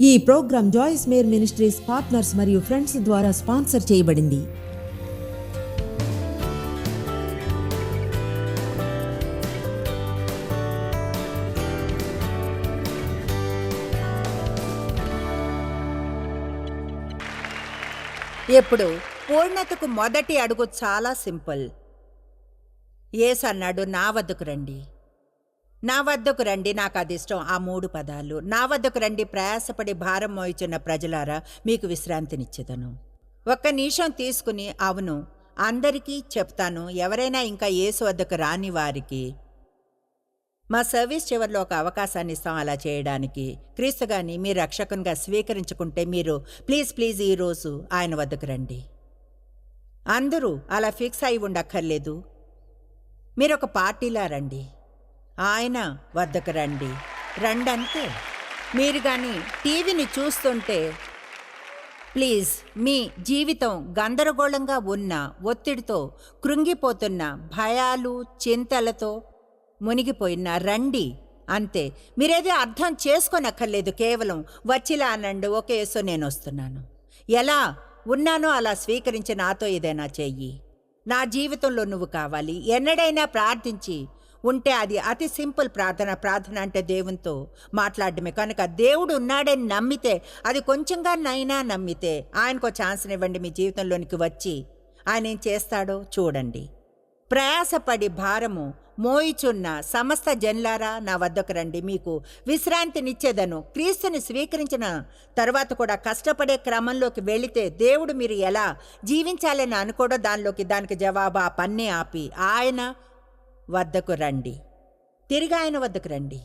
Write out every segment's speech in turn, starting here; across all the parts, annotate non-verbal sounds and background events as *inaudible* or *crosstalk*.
ఈ program Joyce Meyer ministries partners మరియు friends ద్వారా స్పాన్సర్ చేయబడింది. ఇప్పుడు పూర్ణతకు మొదటి అడుగు చాలా సింపుల్. ఏసు అన్నాడు నా వద్దకు రండి. నా వద్దకు రండి నాకు అది ఇష్టం. ఆ మూడు పదాలు. నా వద్దకు రండి ప్రయాసపడి భారం మోయిచున్న ప్రజలారా మీకు విశ్రాంతినిచ్చేదను. ఒక్క నిమిషం తీసుకుని అవును అందరికీ చెప్తాను ఎవరైనా ఇంకా యేసు వద్దకు రాని వారికి. మా సర్వీస్ చివరిలో ఒక అవకాశాన్ని ఇస్తాం అలా చేయడానికి. క్రీస్తు గాని మీ రక్షకునిగా స్వీకరించుకుంటే మీరు ప్లీజ్ ప్లీజ్ ఈరోజు ఆయన వద్దకు రండి. అందరూ అలా ఫిక్స్ అయి ఉండక్కర్లేదు. మీరు ఒక పార్టీలా రండి. ఆయన వద్దకు రండి. రండి అంతే మీరు కానీ టీవీని చూస్తుంటే ప్లీజ్ మీ జీవితం గందరగోళంగా ఉన్న ఒత్తిడితో కృంగిపోతున్న భయాలు చింతలతో మునిగిపోయిన రండి అంతే. మీరేదో అర్థం చేసుకోనక్కర్లేదు కేవలం వచ్చిలా అనండి ఒకేసో నేను వస్తున్నాను. ఎలా ఉన్నానో అలా స్వీకరించి నాతో ఏదైనా చెయ్యి. నా జీవితంలో నువ్వు కావాలి. ఎన్నడైనా ప్రార్థించి ఉంటే అది అతి సింపుల్ ప్రార్థన ప్రార్థన అంటే దేవునితో మాట్లాడమే కనుక దేవుడు ఉన్నాడని నమ్మితే అది కొంచెంగా నైనా నమ్మితే ఆయనకు ఛాన్స్నివ్వండి మీ జీవితంలోనికి వచ్చి ఆయన ఏం చేస్తాడో చూడండి. ప్రయాసపడి భారము మోయిచున్న సమస్త జన్లారా నా వద్దకు రండి. మీకు విశ్రాంతినిచ్చేదను. క్రీస్తుని స్వీకరించిన తర్వాత కూడా కష్టపడే క్రమంలోకి వెళితే దేవుడు మీరు ఎలా జీవించాలని అనుకోడో దానిలోకి దానికి జవాబు ఆ పన్నే ఆపి. ఆయన వద్దకు రండి. తిరిగి ఆయన వద్దకు రండి.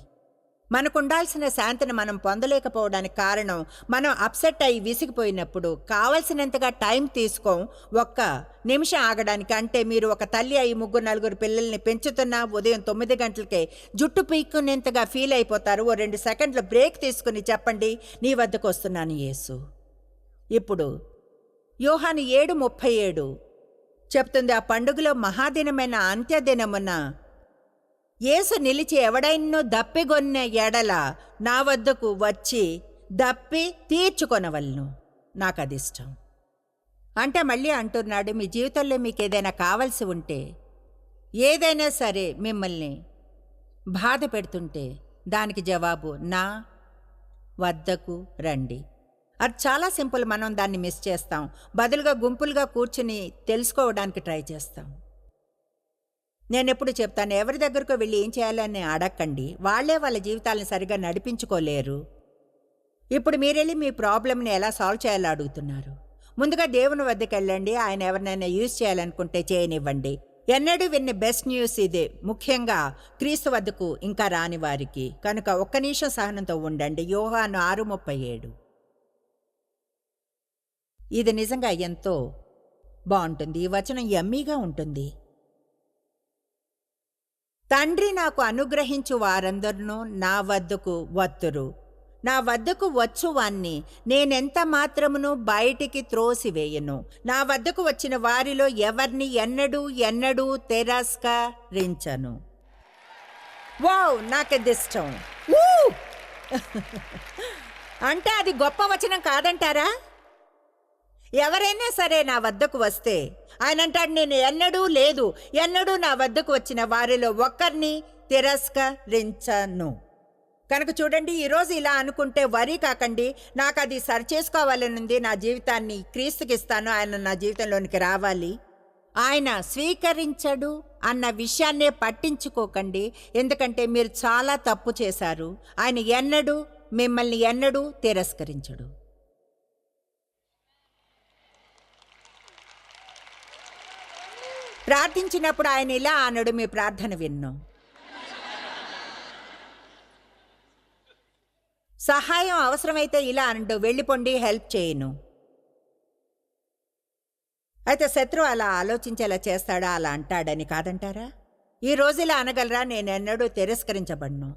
మనకు ఉండాల్సిన శాంతిని మనం పొందలేకపోవడానికి కారణం మనం అప్సెట్ అయి విసిగిపోయినప్పుడు కావలసినంతగా టైం తీసుకోం. ఒక్క నిమిషం ఆగడానికి అంటే మీరు ఒక తల్లి అయి ముగ్గురు నలుగురు పిల్లల్ని పెంచుతున్నా ఉదయం తొమ్మిది గంటలకే జుట్టు పీక్కునేంతగా ఫీల్ అయిపోతారు. ఓ రెండు సెకండ్లు బ్రేక్ తీసుకుని చెప్పండి నీ వద్దకు వస్తున్నాను యేసు. ఇప్పుడు యోహాను ఏడు ముప్పై ఏడు చెప్తుంది ఆ పండుగలో మహాదినమైన అంత్యదినమున యేసు నిలిచి ఎవడైనో దప్పిగొన్న ఎడల నా వద్దకు వచ్చి దప్పి తీర్చుకొనవలను. నాకు అది ఇష్టం అంటే మళ్ళీ అంటున్నాడు మీ జీవితంలో మీకు ఏదైనా కావలసి ఉంటే ఏదైనా సరే మిమ్మల్ని బాధ పెడుతుంటే దానికి జవాబు నా వద్దకు రండి. అది చాలా సింపుల్ మనం దాన్ని మిస్ చేస్తాం. బదులుగా గుంపులుగా కూర్చుని తెలుసుకోవడానికి ట్రై చేస్తాం. నేను ఎప్పుడు చెప్తాను ఎవరి దగ్గరకు వెళ్ళి ఏం చేయాలని అడగండి వాళ్ళే వాళ్ళ జీవితాలను సరిగా నడిపించుకోలేరు. ఇప్పుడు మీరెళ్ళి మీ ప్రాబ్లమ్ని ఎలా సాల్వ్ చేయాలో అడుగుతున్నారు. ముందుగా దేవుని వద్దకు వెళ్ళండి ఆయన ఎవరినైనా యూజ్ చేయాలనుకుంటే చేయనివ్వండి. ఎన్నడూ విన్న బెస్ట్ న్యూస్ ఇదే ముఖ్యంగా క్రీస్తు వద్దకు ఇంకా రాని వారికి. కనుక ఒక్క నిమిషం సహనంతో ఉండండి. యోహాను ఆరు ముప్పై ఏడు. ఇది నిజంగా ఎంతో బాగుంటుంది. ఈ వచనం ఎమ్మీగా ఉంటుంది. తండ్రి నాకు అనుగ్రహించు వారందరినూ నా వద్దకు వత్తురు. నా వద్దకు వచ్చువాన్ని నేనెంత మాత్రమును బయటికి త్రోసివేయను. నా వద్దకు వచ్చిన వారిలో ఎవరిని ఎన్నడూ ఎన్నడూ తిరస్కరించను. వావ్ నాకది ఇష్టం *laughs* అంటే అది గొప్ప వచనం కాదంటారా? ఎవరైనా సరే నా వద్దకు వస్తే ఆయన అంటాడు నేను ఎన్నడూ లేదు. ఎన్నడూ నా వద్దకు వచ్చిన వారిలో ఒక్కరిని తిరస్కరించను. కనుక చూడండి ఈరోజు ఇలా అనుకుంటే వరి కాకండి. నాకు అది సరి చేసుకోవాలనుంది నా జీవితాన్ని క్రీస్తుకిస్తాను ఆయన నా జీవితంలోనికి రావాలి. ఆయన స్వీకరించడు అన్న విషయాన్నే పట్టించుకోకండి. ఎందుకంటే మీరు చాలా తప్పు చేశారు. ఆయన ఎన్నడూ మిమ్మల్ని ఎన్నడూ తిరస్కరించడు. ప్రార్థించినప్పుడు ఆయన ఇలా అనడు మీ ప్రార్థన విన్ను. సహాయం అవసరమైతే ఇలా అనడు వెళ్ళిపోండి హెల్ప్ చేయను. అయితే శత్రువు అలా ఆలోచించేలా చేస్తాడా అలా అంటాడని కాదంటారా? ఈ రోజు ఇలా అనగలరా? నేను ఎన్నడూ తిరస్కరించబడను.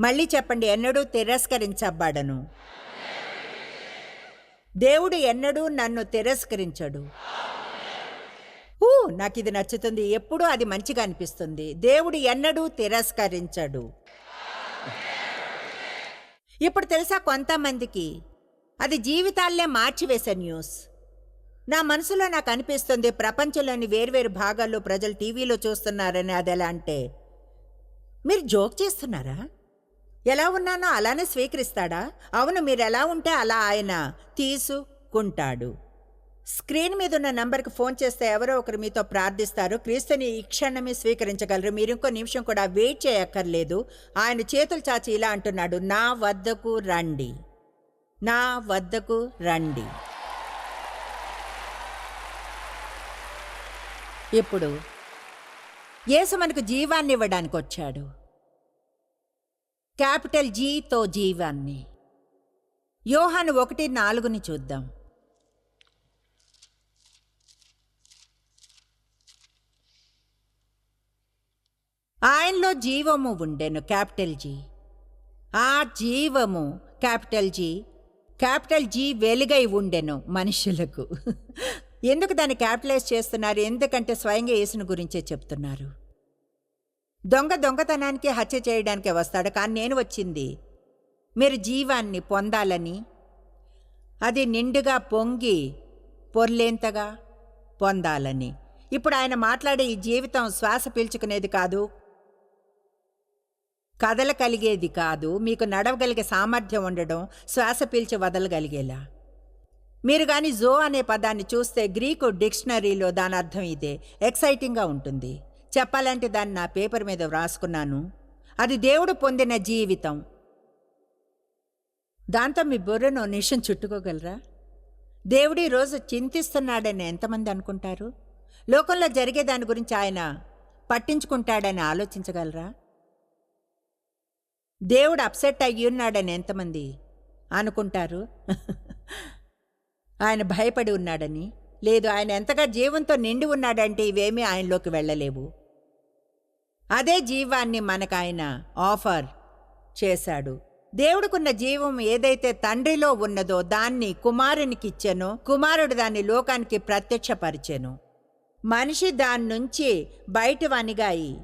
మళ్ళీ చెప్పండి ఎన్నడూ తిరస్కరించబడను. దేవుడు ఎన్నడూ నన్ను తిరస్కరించడు. ఊ నాకు ఇది నచ్చుతుంది. ఎప్పుడూ అది మంచిగా అనిపిస్తుంది. దేవుడు ఎన్నడూ తిరస్కరించడు. ఇప్పుడు తెలుసా కొంతమందికి? అది జీవితాల్లే మార్చివేసే న్యూస్. నా మనసులో నాకు అనిపిస్తుంది ప్రపంచంలోని వేర్వేరు భాగాల్లో ప్రజలు టీవీలో చూస్తున్నారని అది ఎలా అంటే మీరు జోక్ చేస్తున్నారా? ఎలా ఉన్నానో అలానే స్వీకరిస్తాడా? అవును మీరు ఎలా ఉంటే అలా ఆయన తీసుకుంటాడు. స్క్రీన్ మీద ఉన్న నంబర్కి ఫోన్ చేస్తే ఎవరో ఒకరు మీతో ప్రార్థిస్తారు. క్రీస్తుని ఈ క్షణమే స్వీకరించగలరు. మీరు ఇంకో నిమిషం కూడా వెయిట్ చేయక్కర్లేదు. ఆయన చేతులు చాచి ఇలా అంటున్నాడు. నా వద్దకు రండి. నా వద్దకు రండి. ఇప్పుడు యేసు మనకు జీవాన్ని ఇవ్వడానికి వచ్చాడు. క్యాపిటల్ జీతో జీవాన్ని. యోహాను ఒకటి నాలుగుని చూద్దాం. ఆయనలో జీవము ఉండెను క్యాపిటల్ జీ. ఆ జీవము క్యాపిటల్ జీ క్యాపిటల్ జీ వెలుగై ఉండెను మనుషులకు. ఎందుకు దాన్ని క్యాపిటలైజ్ చేస్తున్నారు? ఎందుకంటే స్వయంగా యేసుని గురించే చెప్తున్నారు. దొంగ దొంగతనానికి హత్య చేయడానికే వస్తాడు. కానీ నేను వచ్చింది. మీరు జీవాన్ని పొందాలని అది నిండుగా పొంగి పొర్లేంతగా పొందాలని. ఇప్పుడు ఆయన మాట్లాడే ఈ జీవితం శ్వాస పీల్చుకునేది కాదు. కదల కలిగేది కాదు మీకు నడవగలిగే సామర్థ్యం ఉండడం శ్వాస పీల్చి వదలగలిగేలా. మీరు కానీ జో అనే పదాన్ని చూస్తే గ్రీకు డిక్షనరీలో దాని అర్థం ఇదే ఎక్సైటింగ్గా ఉంటుంది. చెప్పాలంటే దాన్ని నా పేపర్ మీద వ్రాసుకున్నాను. అది దేవుడు పొందిన జీవితం. దాంతో మీ బుర్రను నిషం చుట్టుకోగలరా? దేవుడు ఈరోజు రోజు చింతిస్తున్నాడని ఎంతమంది అనుకుంటారు? లోకంలో జరిగే దాని గురించి ఆయన పట్టించుకుంటాడని ఆలోచించగలరా? దేవుడు అప్సెట్ అయ్యి ఉన్నాడని ఎంతమంది అనుకుంటారు? ఆయన భయపడి ఉన్నాడని లేదు ఆయన ఎంతగా జీవంతో నిండి ఉన్నాడంటే ఇవేమీ ఆయనలోకి వెళ్ళలేవు. అదే జీవాన్ని మనకు ఆయన ఆఫర్ చేశాడు. దేవుడుకున్న జీవం ఏదైతే తండ్రిలో ఉన్నదో దాన్ని కుమారునికిచ్చెనో కుమారుడు దాన్ని లోకానికి ప్రత్యక్షపరిచెను. మనిషి దాని నుంచి బయటవనిగాయి.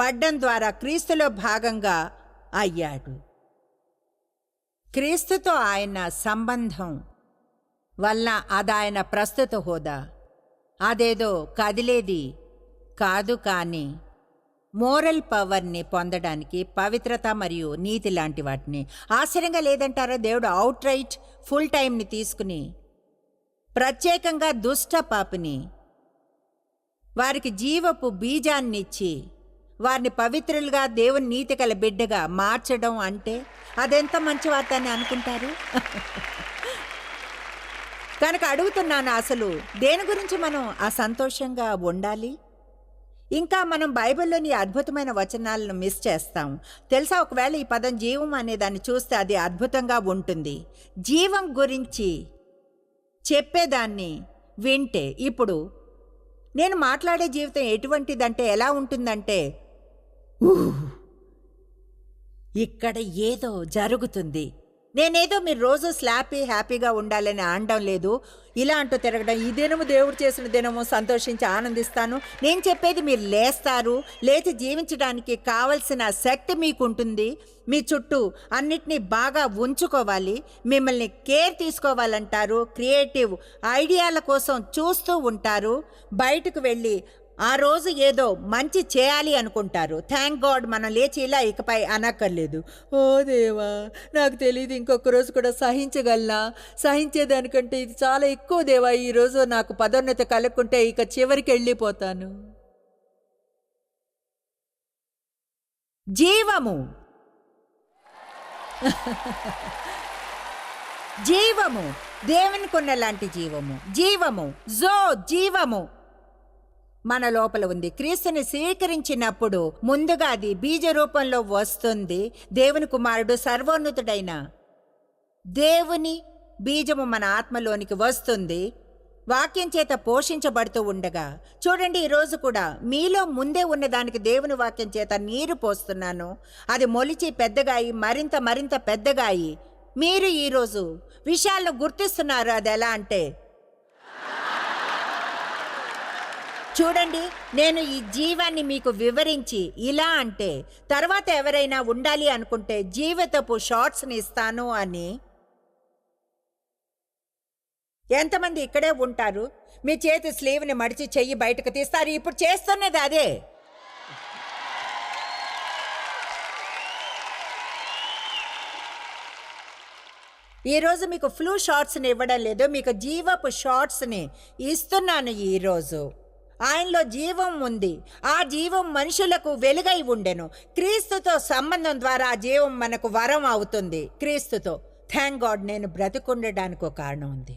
పడ్డం ద్వారా క్రీస్తులో భాగంగా అయ్యాడు. క్రీస్తుతో ఆయన సంబంధం వల్ల అదాయన ప్రస్తుత హోదా. అదేదో కదిలేది కాదు కానీ మోరల్ పవర్ని పొందడానికి పవిత్రత మరియు నీతి లాంటి వాటిని ఆశ్చర్యంగా లేదంటారా? దేవుడు అవుట్ రైట్ ఫుల్ టైంని తీసుకుని ప్రత్యేకంగా దుష్ట పాపిని వారికి జీవపు బీజాన్నిచ్చి వారిని పవిత్రులుగా దేవుని నీతి గల బిడ్డగా మార్చడం అంటే అదెంత మంచి వార్త అని అనుకుంటారు? *laughs* కనుక అడుగుతున్నాను అసలు దేని గురించి మనం ఆ సంతోషంగా ఉండాలి? ఇంకా మనం బైబిల్లోని అద్భుతమైన వచనాలను మిస్ చేస్తాం. తెలుసా? ఒకవేళ ఈ పదం జీవం అనే దాన్ని చూస్తే అది అద్భుతంగా ఉంటుంది. జీవం గురించి చెప్పేదాన్ని వింటే ఇప్పుడు నేను మాట్లాడే జీవితం ఎటువంటిదంటే ఎలా ఉంటుందంటే ఇక్కడ ఏదో జరుగుతుంది. నేనేదో మీరు రోజు స్లాపీ హ్యాపీగా ఉండాలని అనడం లేదు. ఇలా అంటూ తిరగడం ఈ దినము దేవుడు చేసిన దినము సంతోషించి ఆనందిస్తాను. నేను చెప్పేది మీరు లేస్తారు. లేచి జీవించడానికి కావలసిన శక్తి మీకు ఉంటుంది మీ చుట్టూ అన్నిటినీ బాగా ఉంచుకోవాలి. మిమ్మల్ని కేర్ తీసుకోవాలంటారు. క్రియేటివ్ ఐడియాల కోసం చూస్తూ ఉంటారు. బయటకు వెళ్ళి ఆ రోజు ఏదో మంచి చేయాలి అనుకుంటారు. థ్యాంక్ గాడ్ మనం లేచి ఇలా ఇకపై అనక్కర్లేదు. ఓ దేవా నాకు తెలియదు ఇంకొక రోజు కూడా సహించగలనా? సహించేదానికంటే ఇది చాలా ఎక్కువ దేవా ఈరోజు నాకు పదోన్నతి కలుక్కుంటే ఇక చివరికి వెళ్ళిపోతాను. జీవము. జీవము. దేవుని కొన్న లాంటి జీవము. జీవము. జో జీవము. మన లోపల ఉంది. క్రీస్తుని స్వీకరించినప్పుడు ముందుగా అది బీజ రూపంలో వస్తుంది. దేవుని కుమారుడు సర్వోన్నతుడైన దేవుని బీజము మన ఆత్మలోనికి వస్తుంది. వాక్యం చేత పోషించబడుతూ ఉండగా చూడండి ఈరోజు కూడా మీలో ముందే ఉన్నదానికి దేవుని వాక్యం చేత నీరు పోస్తున్నాను. అది మొలిచి పెద్దగా అయి మరింత మరింత పెద్దగా అయి మీరు ఈరోజు విషయాలను గుర్తిస్తున్నారు? అది ఎలా అంటే చూడండి నేను ఈ జీవాన్ని మీకు వివరించి ఇలా అంటే తర్వాత ఎవరైనా ఉండాలి అనుకుంటే జీవితపు షార్ట్స్ని ఇస్తాను అని. ఎంతమంది ఇక్కడే ఉంటారు? మీ చేతి స్లీవ్ని మడిచి చెయ్యి బయటకు తీస్తారు. ఇప్పుడు చేస్తున్నది అదే. ఈరోజు మీకు ఫ్లూ షార్ట్స్ని ఇవ్వడం లేదు మీకు జీవపు షార్ట్స్ని ఇస్తున్నాను ఈరోజు. ఆయనలో జీవం ఉంది. ఆ జీవం మనుషులకు వెలుగై ఉండెను. క్రీస్తుతో సంబంధం ద్వారా ఆ జీవం మనకు వరం అవుతుంది. క్రీస్తుతో. థ్యాంక్ గాడ్ నేను బ్రతికుండడానికి ఒక కారణం ఉంది.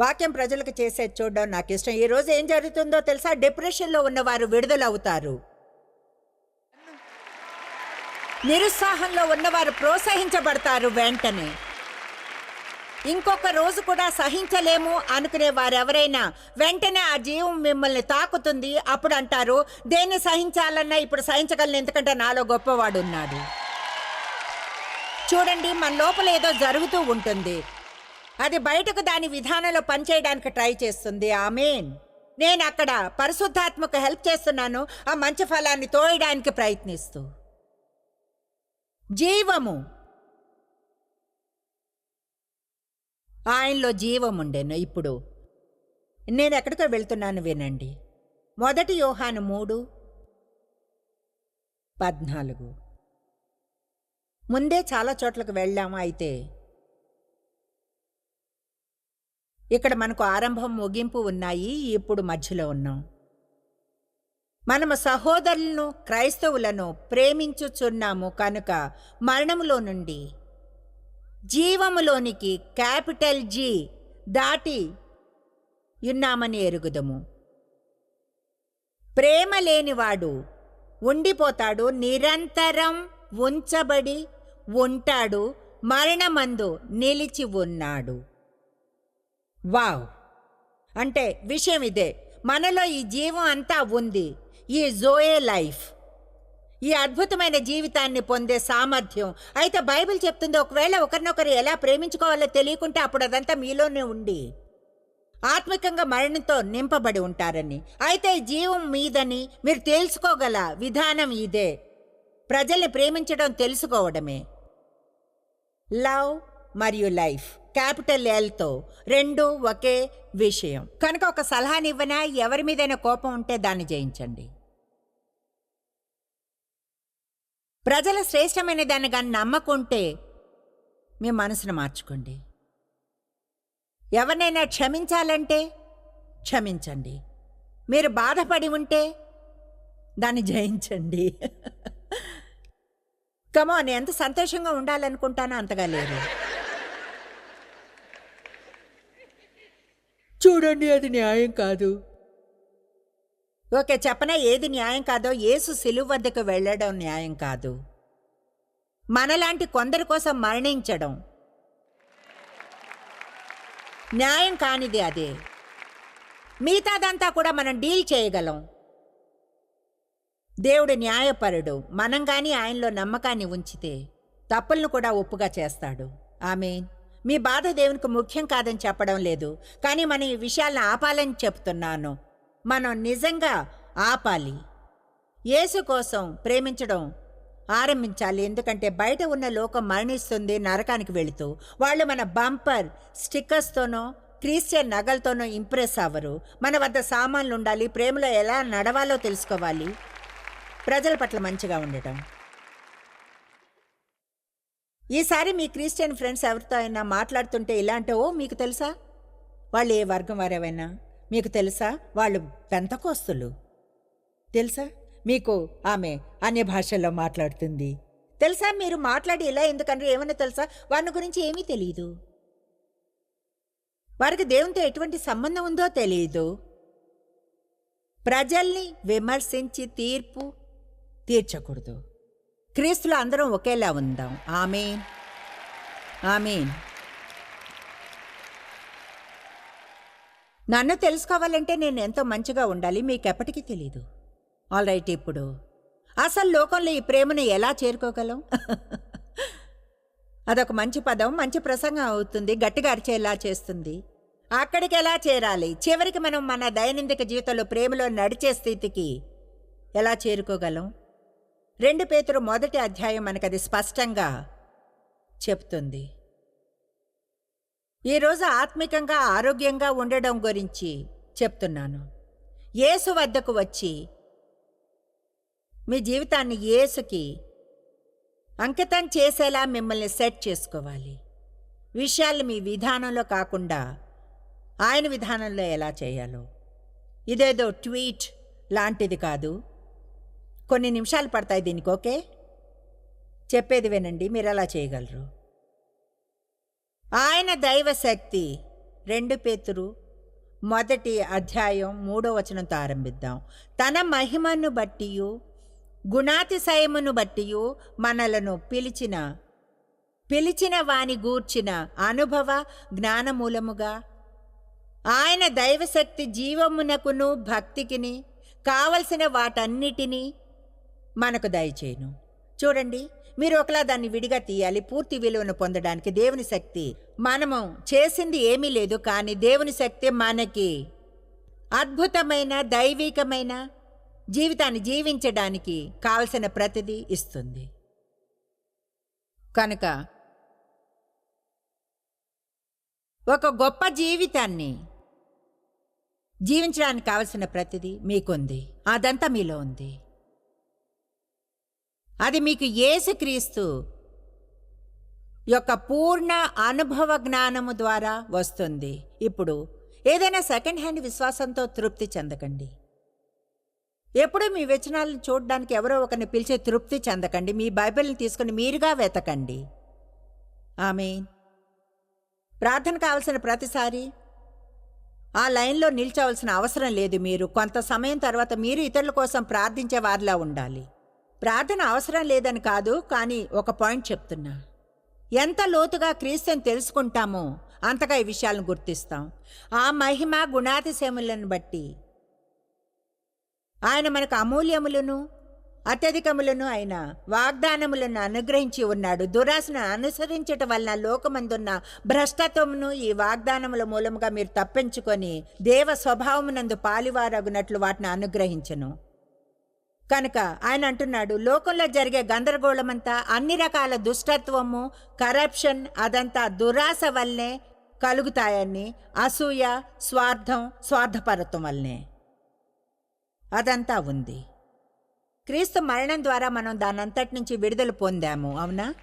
వాక్యం ప్రజలకు చేసే చూడడం నాకు ఇష్టం. ఈరోజు ఏం జరుగుతుందో తెలుసా? డిప్రెషన్లో ఉన్నవారు విడుదలవుతారు. నిరుత్సాహంలో ఉన్నవారు ప్రోత్సహించబడతారు వెంటనే. ఇంకొక రోజు కూడా సహించలేము అనుకునే వారెవరైనా వెంటనే ఆ జీవం మిమ్మల్ని తాకుతుంది. అప్పుడు అంటారు దేన్ని సహించాలన్నా ఇప్పుడు సహించగలను ఎందుకంటే నాలో గొప్పవాడు ఉన్నాడు చూడండి మన లోపల ఏదో జరుగుతూ ఉంటుంది. అది బయటకు దాని విధానంలో పనిచేయడానికి ట్రై చేస్తుంది. ఆమెన్. నేను అక్కడ పరిశుద్ధాత్మకు హెల్ప్ చేస్తున్నాను. ఆ మంచి ఫలాన్ని తోయడానికి ప్రయత్నిస్తూ. జీవము. ఆయనలో జీవముండెను ఇప్పుడు నేను ఎక్కడికో వెళ్తున్నాను వినండి. మొదటి యోహాను మూడు పద్నాలుగు. ముందే చాలా చోట్లకు వెళ్ళాము అయితే ఇక్కడ మనకు ఆరంభం ముగింపు ఉన్నాయి. ఇప్పుడు మధ్యలో ఉన్నాం. మనము సహోదరులను క్రైస్తవులను ప్రేమించుచున్నాము కనుక మరణములో నుండి జీవములోనికి క్యాపిటల్ జీ దాటి ఉన్నామని ఎరుగుదము. ప్రేమ లేనివాడు ఉండిపోతాడు నిరంతరం ఉంచబడి ఉంటాడు మరణమందు నిలిచి ఉన్నాడు. వావ్! అంటే విషయం ఇదే మనలో ఈ జీవం అంతా ఉంది ఈ జోయే లైఫ్ ఈ అద్భుతమైన జీవితాన్ని పొందే సామర్థ్యం. అయితే బైబిల్ చెప్తుంది ఒకవేళ ఒకరినొకరు ఎలా ప్రేమించుకోవాలో తెలియకుంటే అప్పుడు అదంతా మీలోనే ఉండి ఆత్మికంగా మరణంతో నింపబడి ఉంటారని. అయితే జీవం మీదని మీరు తెలుసుకోగల విధానం ఇదే. ప్రజల్ని ప్రేమించడం తెలుసుకోవడమే. లవ్ మరియు లైఫ్ క్యాపిటల్ ఎల్తో రెండు ఒకే విషయం. కనుక ఒక సలహానివ్వనా ఎవరి మీదైనా కోపం ఉంటే దాన్ని జయించండి. ప్రజల శ్రేష్టమైన దాన్ని కానీ నమ్మకుంటే మీ మనసును మార్చుకోండి. ఎవరినైనా క్షమించాలంటే క్షమించండి. మీరు బాధపడి ఉంటే దాన్ని జయించండి. *laughs* కమాన్ ఎంత సంతోషంగా ఉండాలనుకుంటానో అంతగా లేదు చూడండి అది న్యాయం కాదు. ఓకే చెప్పనా ఏది న్యాయం కాదో? యేసు సిలువ వద్దకు వెళ్ళడం న్యాయం కాదు. మనలాంటి కొందరి కోసం మరణించడం. న్యాయం కానిది అదే. మిగతాదంతా కూడా మనం డీల్ చేయగలం. దేవుడు న్యాయపరుడు. మనం కానీ ఆయనలో నమ్మకాన్ని ఉంచితే తప్పులను కూడా ఒప్పుగా చేస్తాడు. ఆమె మీ బాధ దేవునికి ముఖ్యం కాదని చెప్పడం లేదు. కానీ మనం ఈ విషయాలను ఆపాలని చెప్తున్నాను. మనం నిజంగా ఆపాలి. యేసు కోసం ప్రేమించడం ఆరంభించాలి. ఎందుకంటే బయట ఉన్న లోకం మరణిస్తుంది నరకానికి వెళుతూ. వాళ్ళు మన బంపర్ స్టిక్కర్స్తోనో క్రిస్టియన్ నగలతోనో ఇంప్రెస్ అవ్వరు. మన వద్ద సామాన్లు ఉండాలి. ప్రేమలో ఎలా నడవాలో తెలుసుకోవాలి. ప్రజల పట్ల మంచిగా ఉండటం. ఈసారి మీ క్రిస్టియన్ ఫ్రెండ్స్ ఎవరితో అయినా మాట్లాడుతుంటే ఇలాంటి ఓ మీకు తెలుసా? వాళ్ళు ఏ వర్గం వారేవైనా మీకు తెలుసా? వాళ్ళు పెంతకోస్తులు. తెలుసా? మీకు ఆమె అన్య భాషల్లో మాట్లాడుతుంది. తెలుసా? మీరు మాట్లాడి ఇలా ఎందుకంటే ఏమైనా తెలుసా? వారి గురించి ఏమీ తెలియదు వారికి దేవునితో ఎటువంటి సంబంధం ఉందో తెలియదు ప్రజల్ని విమర్శించి తీర్పు తీర్చకూడదు. క్రీస్తులు అందరం ఒకేలా ఉందాం. ఆమెన్. ఆమెన్. నన్ను తెలుసుకోవాలంటే నేను ఎంతో మంచిగా ఉండాలి మీకు ఎప్పటికీ తెలీదు. ఆల్ రైట్ ఇప్పుడు. అసలు లోకంలో ఈ ప్రేమను ఎలా చేరుకోగలం? *laughs* అదొక మంచి పదం మంచి ప్రసంగం అవుతుంది గట్టిగా అరిచేలా చేస్తుంది. అక్కడికి ఎలా చేరాలి? చివరికి మనం మన దైనందిక జీవితంలో ప్రేమలో నడిచే స్థితికి ఎలా చేరుకోగలం? రెండు పేతురు మొదటి అధ్యాయం మనకు అది స్పష్టంగా చెప్తుంది. ఈరోజు ఆత్మికంగా ఆరోగ్యంగా ఉండడం గురించి చెప్తున్నాను. యేసు వద్దకు వచ్చి మీ జీవితాన్ని యేసుకి అంకితం చేసేలా మిమ్మల్ని సెట్ చేసుకోవాలి. విషయాలు మీ విధానంలో కాకుండా ఆయన విధానంలో ఎలా చేయాలో. ఇదేదో ట్వీట్ లాంటిది కాదు. కొన్ని నిమిషాలు పడతాయి దీనికి ఓకే? చెప్పేది వినండి మీరు ఎలా చేయగలరు? ఆయన దైవశక్తి. రెండు పేతురు. మొదటి అధ్యాయం మూడో వచనంతో ఆరంభిద్దాం తన మహిమను బట్టియు గుణాతిశయమును బట్టియు మనలను పిలిచిన పిలిచిన వాని గూర్చిన అనుభవ జ్ఞానమూలముగా. ఆయన దైవశక్తి జీవమునకును భక్తికిని కావలసిన వాటన్నిటినీ మనకు దయచేయును. చూడండి మీరు ఒకలా దాన్ని విడిగా తీయాలి. పూర్తి విలువను పొందడానికి దేవుని శక్తి. మనము చేసింది ఏమీ లేదు కానీ దేవుని శక్తి మనకి. అద్భుతమైన దైవికమైన జీవితాన్ని జీవించడానికి కావలసిన ప్రతిదీ ఇస్తుంది. కనుక ఒక గొప్ప జీవితాన్ని జీవించడానికి కావలసిన ప్రతిదీ మీకుంది. అదంతా మీలో ఉంది. అది మీకు యేసుక్రీస్తు యొక్క పూర్ణ అనుభవ జ్ఞానము ద్వారా వస్తుంది. ఇప్పుడు ఏదైనా సెకండ్ హ్యాండ్ విశ్వాసంతో తృప్తి చెందకండి. ఎప్పుడూ మీ వచనాలను చూడడానికి ఎవరో ఒకరిని పిలిచే తృప్తి చెందకండి. మీ బైబిల్ని తీసుకుని మీరుగా వెతకండి. ఆమె ప్రార్థన కావలసిన ప్రతిసారి ఆ లైన్లో నిల్చోవలసిన అవసరం లేదు మీరు. కొంత సమయం తర్వాత మీరు ఇతరుల కోసం ప్రార్థించే వారిలా ఉండాలి. ప్రార్థన అవసరం లేదని కాదు కానీ ఒక పాయింట్ చెప్తున్నా. ఎంత లోతుగా క్రీస్తుని తెలుసుకుంటామో అంతగా ఈ విషయాలను గుర్తిస్తాం. ఆ మహిమ గుణాతిశయములను బట్టి. ఆయన మనకు అమూల్యములను అత్యధికములను ఆయన వాగ్దానములను అనుగ్రహించి ఉన్నాడు. దురాశను అనుసరించటం వలన లోకమందున్న భ్రష్టత్వమును ఈ వాగ్దానముల మూలముగా మీరు తప్పించుకొని దేవ స్వభావమునందు పాలివారగునట్లు వాటిని అనుగ్రహించను. కనుక ఆయన అంటున్నాడు లోకంలో జరిగే గందరగోళమంతా అన్ని రకాల దుష్టత్వము కరప్షన్ అదంతా దురాశ వల్లనే కలుగుతాయని అసూయ స్వార్థం స్వార్థపరత్వం వల్లనే. అదంతా ఉంది. క్రీస్తు మరణం ద్వారా మనం దానంతటి నుంచి విడుదల పొందాము అవునా?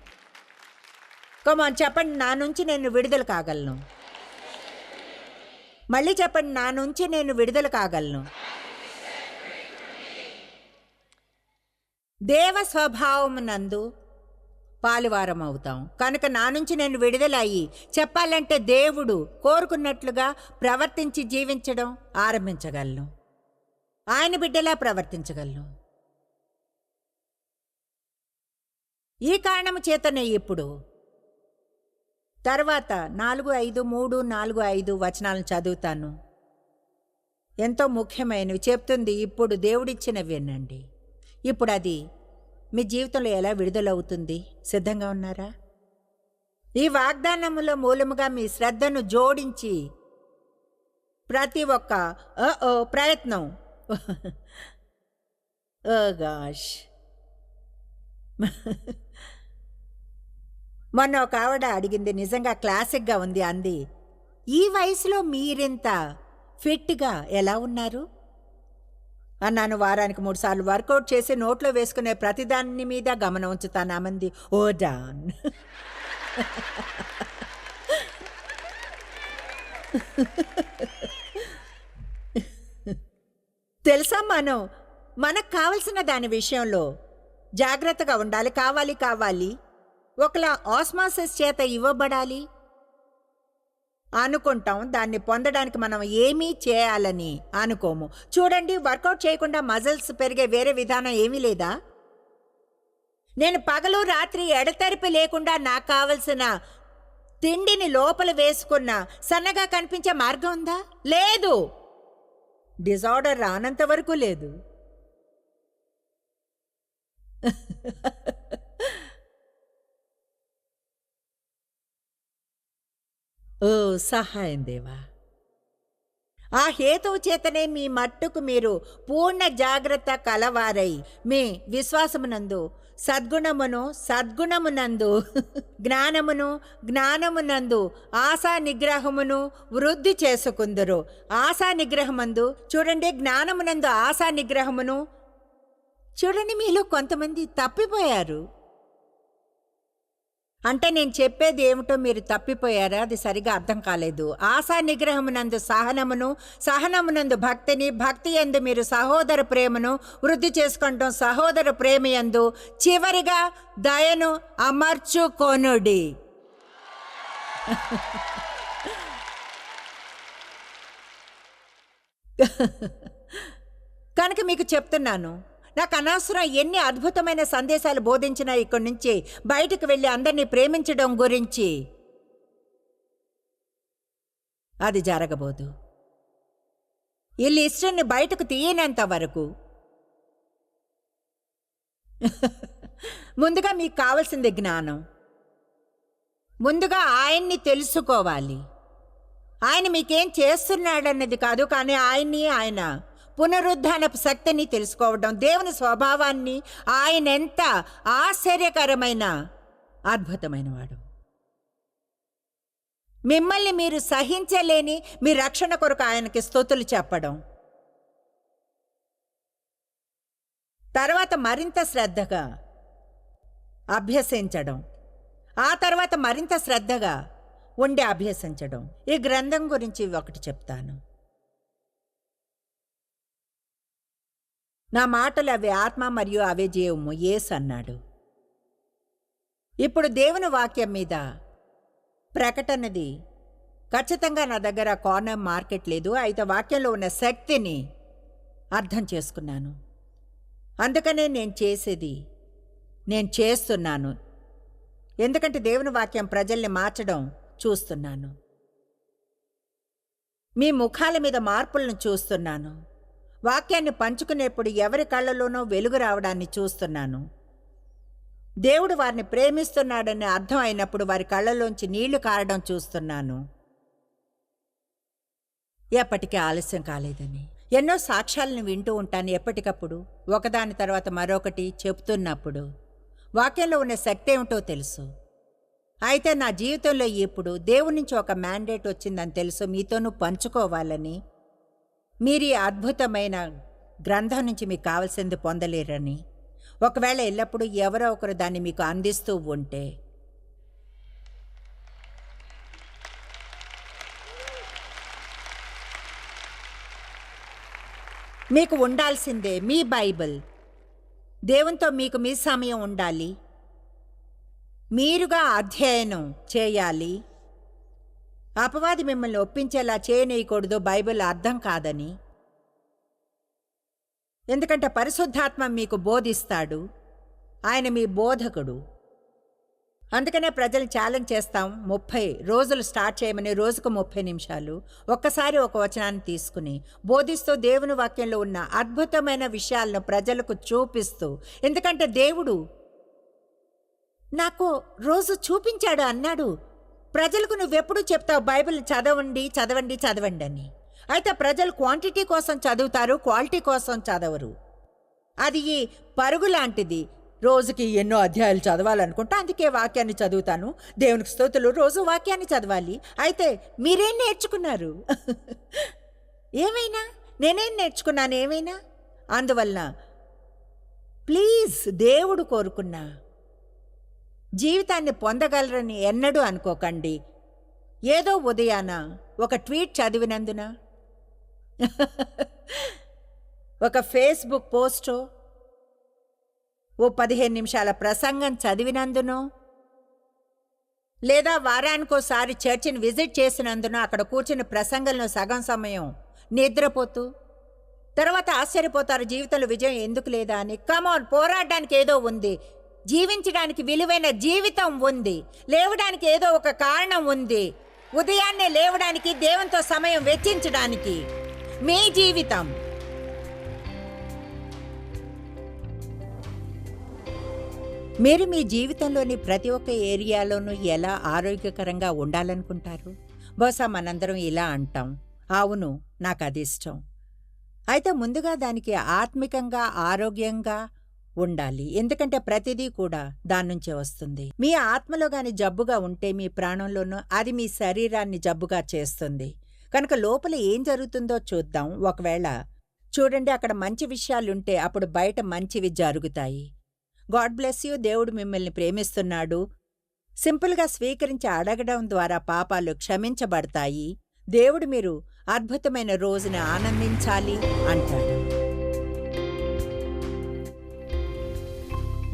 కమాన్ చెప్పండి నా నుంచి నేను విడుదల కాగలను. మళ్ళీ చెప్పండి నా నుంచి నేను విడుదల కాగలను. దేవ స్వభావమునందు పాలువారం అవుతాం కనుక నా నుంచి నేను విడుదలయ్యి చెప్పాలంటే దేవుడు కోరుకున్నట్లుగా ప్రవర్తించి జీవించడం ఆరంభించగలను. ఆయన బిడ్డలా ప్రవర్తించగలను. ఈ కారణము చేతనే ఇప్పుడు తర్వాత నాలుగు ఐదు మూడు నాలుగు ఐదు వచనాలను చదువుతాను. ఎంతో ముఖ్యమైనవి చెప్తుంది ఇప్పుడు దేవుడిచ్చినవి వినండి ఇప్పుడు అది మీ జీవితంలో ఎలా విడుదలవుతుంది? సిద్ధంగా ఉన్నారా? ఈ వాగ్దానముల మూలముగా మీ శ్రద్ధను జోడించి ప్రతి ఒక్క ఓ ప్రయత్నం. గాష్. మొన్న ఒక ఆవిడ అడిగింది నిజంగా క్లాసిక్గా ఉంది అంది. ఈ వయసులో మీరింత ఫిట్గా ఎలా ఉన్నారు? అన్నాను వారానికి మూడుసార్లు వర్కౌట్ చేసి నోట్లో వేసుకునే ప్రతిదాని మీద గమనం ఉంచుతాను ఆమంది ఓ డాన్. తెలుసా మనం? మనకు కావలసిన దాని విషయంలో జాగ్రత్తగా ఉండాలి. కావాలి కావాలి. ఒకలా ఆస్మాసిస్ చేత ఇవ్వబడాలి. అనుకుంటాం. దాన్ని పొందడానికి మనం ఏమీ చేయాలని అనుకోము. చూడండి వర్కౌట్ చేయకుండా మజిల్స్ పెరిగే వేరే విధానం ఏమీ లేదా? నేను పగలు రాత్రి ఎడతెరిపి లేకుండా నాకు కావలసిన తిండిని లోపల వేసుకున్న సన్నగా కనిపించే మార్గం ఉందా? లేదు. డిజార్డర్ రానంత వరకు లేదు. *laughs* ఓ సహాయం దేవా. ఆ హేతువు చేతనే మీ మట్టుకు మీరు పూర్ణ జాగ్రత్త కలవారై మీ విశ్వాసమునందు సద్గుణమును సద్గుణమునందు జ్ఞానమును జ్ఞానమునందు ఆశా నిగ్రహమును వృద్ధి చేసుకుందరు. ఆశా నిగ్రహమందు చూడండి జ్ఞానమునందు ఆశా నిగ్రహమును చూడండి మీలో కొంతమంది తప్పిపోయారు. అంటే నేను చెప్పేది ఏమిటో మీరు తప్పిపోయారా? అది సరిగా అర్థం కాలేదు. ఆశా నిగ్రహమునందు సహనమును సహనమునందు భక్తిని భక్తి యందు మీరు సహోదర ప్రేమను వృద్ధి చేసుకుంటాం సహోదర ప్రేమ యందు చివరిగా దయను అమర్చుకొనుడి. *laughs* కనుక మీకు చెప్తున్నాను నాకు అనవసరం ఎన్ని అద్భుతమైన సందేశాలు బోధించినా ఇక్కడి నుంచి బయటకు వెళ్ళి అందరినీ ప్రేమించడం గురించి. అది జరగబోదు. వీళ్ళు ఇష్టాన్ని బయటకు తీయనంత వరకు. ముందుగా మీకు కావాల్సింది జ్ఞానం. ముందుగా ఆయన్ని తెలుసుకోవాలి. ఆయన మీకేం చేస్తున్నాడన్నది కాదు కానీ ఆయన్ని ఆయన పునరుద్ధానపు శక్తిని తెలుసుకోవడం దేవుని స్వభావాన్ని ఆయన ఎంత ఆశ్చర్యకరమైన అద్భుతమైనవాడు మిమ్మల్ని మీరు సహించలేని మీ రక్షణ కొరకు ఆయనకి స్థుతులు చెప్పడం. తర్వాత మరింత శ్రద్ధగా అభ్యసించడం. ఆ తర్వాత మరింత శ్రద్ధగా ఉండి అభ్యసించడం. ఈ గ్రంథం గురించి ఒకటి చెప్తాను. నా మాటలు అవి ఆత్మ మరియు అవే జీవము. ఏస్ అన్నాడు. ఇప్పుడు దేవుని వాక్యం మీద ప్రకటనది. ఖచ్చితంగా నా దగ్గర కార్నర్ మార్కెట్ లేదు. అయితే వాక్యంలో ఉన్న శక్తిని అర్థం చేసుకున్నాను. అందుకనే నేను చేసేది నేను చేస్తున్నాను. ఎందుకంటే దేవుని వాక్యం ప్రజల్ని మార్చడం చూస్తున్నాను. మీ ముఖాల మీద మార్పులను చూస్తున్నాను. వాక్యాన్ని పంచుకునేప్పుడు ఎవరి కళ్ళలోనో వెలుగు రావడాన్ని చూస్తున్నాను. దేవుడు వారిని ప్రేమిస్తున్నాడని అర్థం అయినప్పుడు వారి కళ్ళలోంచి నీళ్ళు కారడం చూస్తున్నాను. ఎప్పటికీ ఆలస్యం కాలేదని. ఎన్నో సాక్ష్యాలను వింటూ ఉంటాను ఎప్పటికప్పుడు. ఒకదాని తర్వాత మరొకటి చెప్తున్నప్పుడు. వాక్యంలో ఉన్న శక్తి ఏమిటో తెలుసు. అయితే నా జీవితంలో ఇప్పుడు దేవుడి నుంచి ఒక మ్యాండేట్ వచ్చిందని తెలుసు. మీతోనూ పంచుకోవాలని మీరు అద్భుతమైన గ్రంథం నుంచి మీకు కావలసింది పొందలేరని. ఒకవేళ ఎల్లప్పుడూ ఎవరో ఒకరు దాన్ని మీకు అందిస్తూ ఉంటే. మీకు ఉండాల్సిందే మీ బైబిల్. దేవునితో మీకు మీ సమయం ఉండాలి. మీరుగా అధ్యయనం చేయాలి. అపవాది మిమ్మల్ని ఒప్పించేలా చేయనీయకూడదు బైబిల్ అర్థం కాదని. ఎందుకంటే పరిశుద్ధాత్మ మీకు బోధిస్తాడు. ఆయన మీ బోధకుడు. అందుకనే ప్రజలు ఛాలెంజ్ చేస్తాం. ముప్పై రోజులు స్టార్ట్ చేయమని రోజుకు ముప్పై నిమిషాలు. ఒక్కసారి ఒక వచనాన్ని తీసుకుని బోధిస్తూ దేవుని వాక్యంలో ఉన్న అద్భుతమైన విషయాలను ప్రజలకు చూపిస్తూ ఎందుకంటే దేవుడు నాకు రోజు చూపించాడు అన్నాడు. ప్రజలకు నువ్వెప్పుడు చెప్తావు బైబిల్ చదవండి చదవండి చదవండి అని. అయితే ప్రజలు క్వాంటిటీ కోసం చదువుతారు క్వాలిటీ కోసం చదవరు. అది ఈ పరుగు లాంటిది. రోజుకి ఎన్నో అధ్యాయాలు చదవాలనుకుంటా అందుకే వాక్యాన్ని చదువుతాను. దేవునికి స్తోతులు. రోజు వాక్యాన్ని చదవాలి. అయితే మీరేం నేర్చుకున్నారు? *laughs* ఏమైనా? నేనేం నేర్చుకున్నాను? ఏమైనా? అందువలన ప్లీజ్ దేవుడు కోరుకున్నా. జీవితాన్ని పొందగలరని ఎన్నడూ అనుకోకండి. ఏదో ఉదయాన ఒక ట్వీట్ చదివినందున ఒక ఫేస్బుక్ పోస్టో ఓ పదిహేను నిమిషాల ప్రసంగం చదివినందునో లేదా వారానికోసారి చర్చిని విజిట్ చేసినందున అక్కడ కూర్చుని ప్రసంగంలో సగం సమయం నిద్రపోతూ తర్వాత ఆశ్చర్యపోతారు జీవితంలో విజయం ఎందుకు లేదా అని. కమాన్ పోరాడడానికి ఏదో ఉంది. జీవించడానికి విలువైన జీవితం ఉంది. లేవడానికి ఏదో ఒక కారణం ఉంది. ఉదయాన్నే లేవడానికి దేవునితో సమయం వెచ్చించడానికి. మీ జీవితం. మీరు మీ జీవితంలోని ప్రతి ఒక్క ఏరియాలోనూ ఎలా ఆరోగ్యకరంగా ఉండాలనుకుంటారు? బహుశా మనందరం ఇలా అంటాం. అవును నాకు అది ఇష్టం. అయితే ముందుగా దానికి ఆత్మికంగా ఆరోగ్యంగా ఉండాలి. ఎందుకంటే ప్రతిదీ కూడా దాని నుంచే వస్తుంది. మీ ఆత్మలో గాని జబ్బుగా ఉంటే మీ ప్రాణంలోనూ అది మీ శరీరాన్ని జబ్బుగా చేస్తుంది. కనుక లోపల ఏం జరుగుతుందో చూద్దాం. ఒకవేళ చూడండి అక్కడ మంచి విషయాలుంటే అప్పుడు బయట మంచివి జరుగుతాయి. God bless you. దేవుడు మిమ్మల్ని ప్రేమిస్తున్నాడు. సింపుల్గా స్వీకరించి అడగడం ద్వారా పాపాలు క్షమించబడతాయి. దేవుడు మీరు అద్భుతమైన రోజుని ఆనందించాలి అంటాడు.